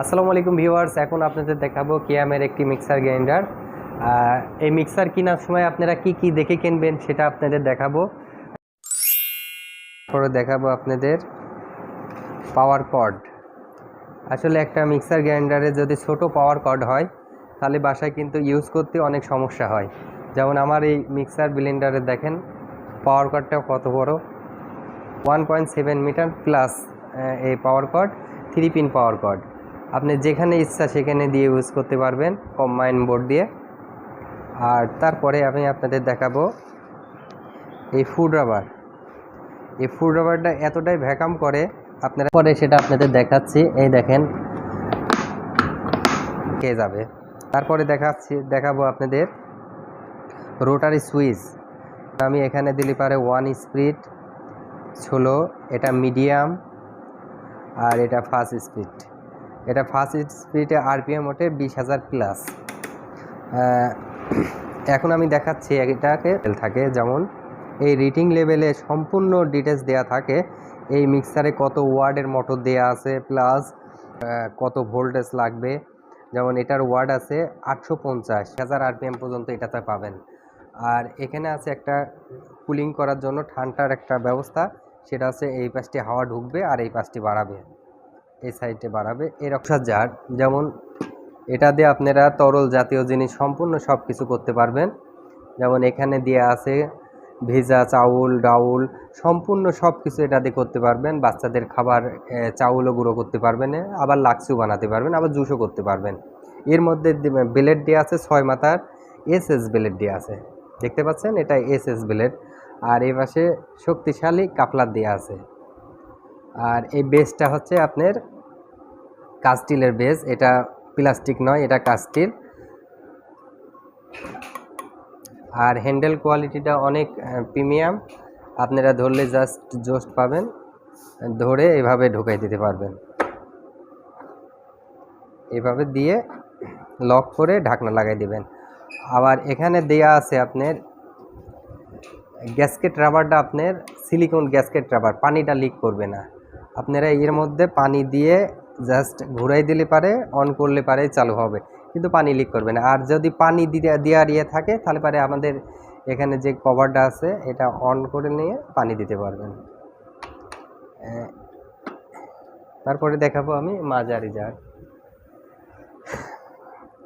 আসসালামু আলাইকুম ভিউয়ার্স, এখন আপনাদের দেখাবো কিয়ামের একটি মিক্সার গ্রাইন্ডার। এই মিক্সার কেনার সময় আপনারা কি কি দেখে কিনবেন সেটা আপনাদের দেখাবো। পরে দেখাবো আপনাদের পাওয়ার কর্ড আসলে একটা মিক্সার গ্রাইন্ডারে যদি ছোট পাওয়ার কর্ড হয়, তাহলে বাসায় কিন্তু ইউজ করতে অনেক সমস্যা হয়। যেমন আমার এই মিক্সার ব্লেন্ডারে দেখেন পাওয়ার কর্ডটা কত বড়? One point seven metre plus এই power cord three pin power cord আপনি যেখানে ইচ্ছা সেখানে দিয়ে ইউজ করতে পারবেন কম্বাইন বোর্ড দিয়ে। আর তারপরে আমি আপনাদের দেখাবো এই ফুড রাবার এই ফুড রাবারটা এতটাই ভ্যাকাম করে, আপনারা পরে সেটা আপনাদের দেখাচ্ছি। এই দেখেন, কে যাবে? তারপরে দেখাচ্ছি, দেখাবো আপনাদের রোটারি সুইচ আমি এখানে দিলে পারে ওয়ান স্পিড ষোলো, এটা মিডিয়াম আর এটা ফাস্ট স্পিড এটা ফাস্ট স্পিডে আরপিএম ওঠে বিশ হাজার প্লাস এখন আমি দেখাচ্ছি এটাকে। থাকে যেমন, এই রিটিং লেভেলে সম্পূর্ণ ডিটেলস দেয়া থাকে। এই মিক্সারে কত ওয়ার্ডের মোটর দেয়া আছে প্লাস কত ভোল্টেজ লাগবে। যেমন এটার ওয়ার্ড আছে আটশো পঞ্চাশ, হাজার আরপিএম পর্যন্ত এটাতে পাবেন। আর এখানে আছে একটা কুলিং করার জন্য ঠান্ডার একটা ব্যবস্থা, সেটা হচ্ছে এই পাশটি হাওয়া ঢুকবে আর এই পাশটি বাড়াবে। এই সাইডে বাড়াবে। এই রক্ষার জার যেমন এটা দিয়ে আপনারা তরল জাতীয় জিনিস সম্পূর্ণ সব কিছু করতে পারবেন। যেমন এখানে দিয়ে আছে ভেজা চাউল, ডাউল, সম্পূর্ণ সব কিছু এটা দিয়ে করতে পারবেন। বাচ্চাদের খাবার চাউলও গুঁড়ো করতে পারবেন আবার লাক্সিও বানাতে পারবেন, আবার জুসও করতে পারবেন। এর মধ্যে ব্লেড দিয়ে আছে ছয় মাথার এস এস ব্লেড দিয়ে আছে। দেখতে পাচ্ছেন? এটা এস এস ব্লেড আর এই পাশে শক্তিশালী কাপলার দেওয়া আছে। আর এই বেসটা হচ্ছে আপনার কাস্টিলের বেস। এটা প্লাস্টিক নয়, এটা কাস্টিল। আর হ্যান্ডেল কোয়ালিটিটা অনেক প্রিমিয়াম। আপনারা ধরলে জাস্ট জোস্ট পাবেন, ধরে এভাবে ঢুকাই দিতে পারবেন। এভাবে দিয়ে লক করে ঢাকনা লাগাই দিবেন। আবার এখানে দেয়া আছে আপনার গ্যাসকেট রাবারটা আপনার সিলিকন গ্যাসকেট রাবার, পানিটা লিক করবে না। আপনারা এর মধ্যে পানি দিয়ে জাস্ট ঘুরাই দিলে পারে অন করলে পারে, চালু হবে। কিন্তু পানি লিক করবে না। আর যদি পানি দেওয়ার ইয়ে থাকে, তাহলে পারে আমাদের এখানে যে কভারটা আছে, এটা অন করে নিয়ে পানি দিতে পারবেন। তারপরে দেখাবো আমি মাঝারি জার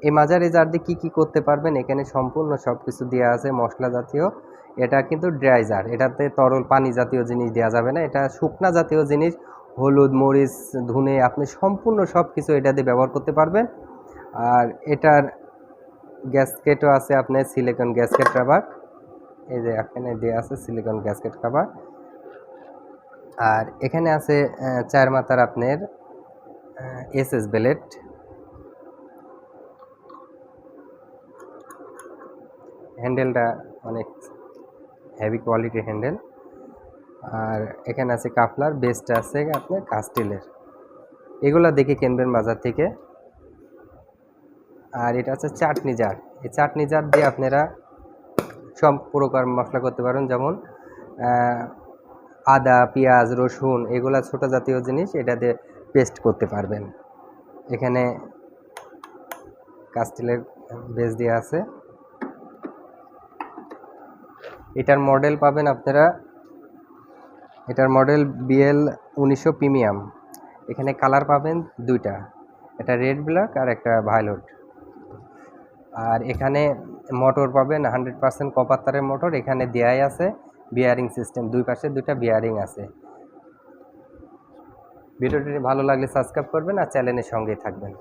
এই মাঝারি জার দিয়ে কী কী করতে পারবেন, এখানে সম্পূর্ণ সব কিছু দেওয়া আছে, মশলা জাতীয়। এটা কিন্তু ড্রাই জার এটাতে তরল পানি জাতীয় জিনিস দেওয়া যাবে না। এটা শুকনা জাতীয় জিনিস হলুদ, মরিচ, ধুনে, আপনি সম্পূর্ণ সব কিছু এটা দিয়ে ব্যবহার করতে পারবেন। আর এটার গ্যাসকেটও আছে আপনার সিলিকন গ্যাসকেট রাবার। এই যে এখানে দেওয়া আছে সিলিকন গ্যাসকেট রাবার। আর এখানে আছে চার মাথার আপনার এস এস বেলেট হ্যান্ডেলটা অনেক হেভি কোয়ালিটির হ্যান্ডেল। আর এখানে আছে কাপলার বেসটা আছে আপনার কাস্টিলের। এগুলা দেখে কিনবেন বাজার থেকে। আর এটা আছে চাটনি জার। এই চাটনি জার দিয়ে আপনারা সব প্রকার মশলা করতে পারেন, যেমন আদা, পেঁয়াজ, রসুন, এগুলা ছোট জাতীয় জিনিস, এটা দিয়ে পেস্ট করতে পারবেন। এখানে কাস্টিলের বেস দিয়ে আছে। এটার মডেল পাবেন আপনারা এটার মডেল বিএল উনিশশো প্রিমিয়াম। এখানে কালার পাবেন দুইটা, একটা রেড ব্ল্যাক আর একটা ভায়োলেট। আর এখানে মোটর পাবেন হান্ড্রেড পার্সেন্ট কপার তারের মোটর, এখানে দেয়াই আছে বিয়ারিং সিস্টেম দুই পাশে দুইটা বিয়ারিং আছে। ভিডিওটি ভালো লাগলে সাবস্ক্রাইব করবেন আর চ্যানেলের সঙ্গেই থাকবেন।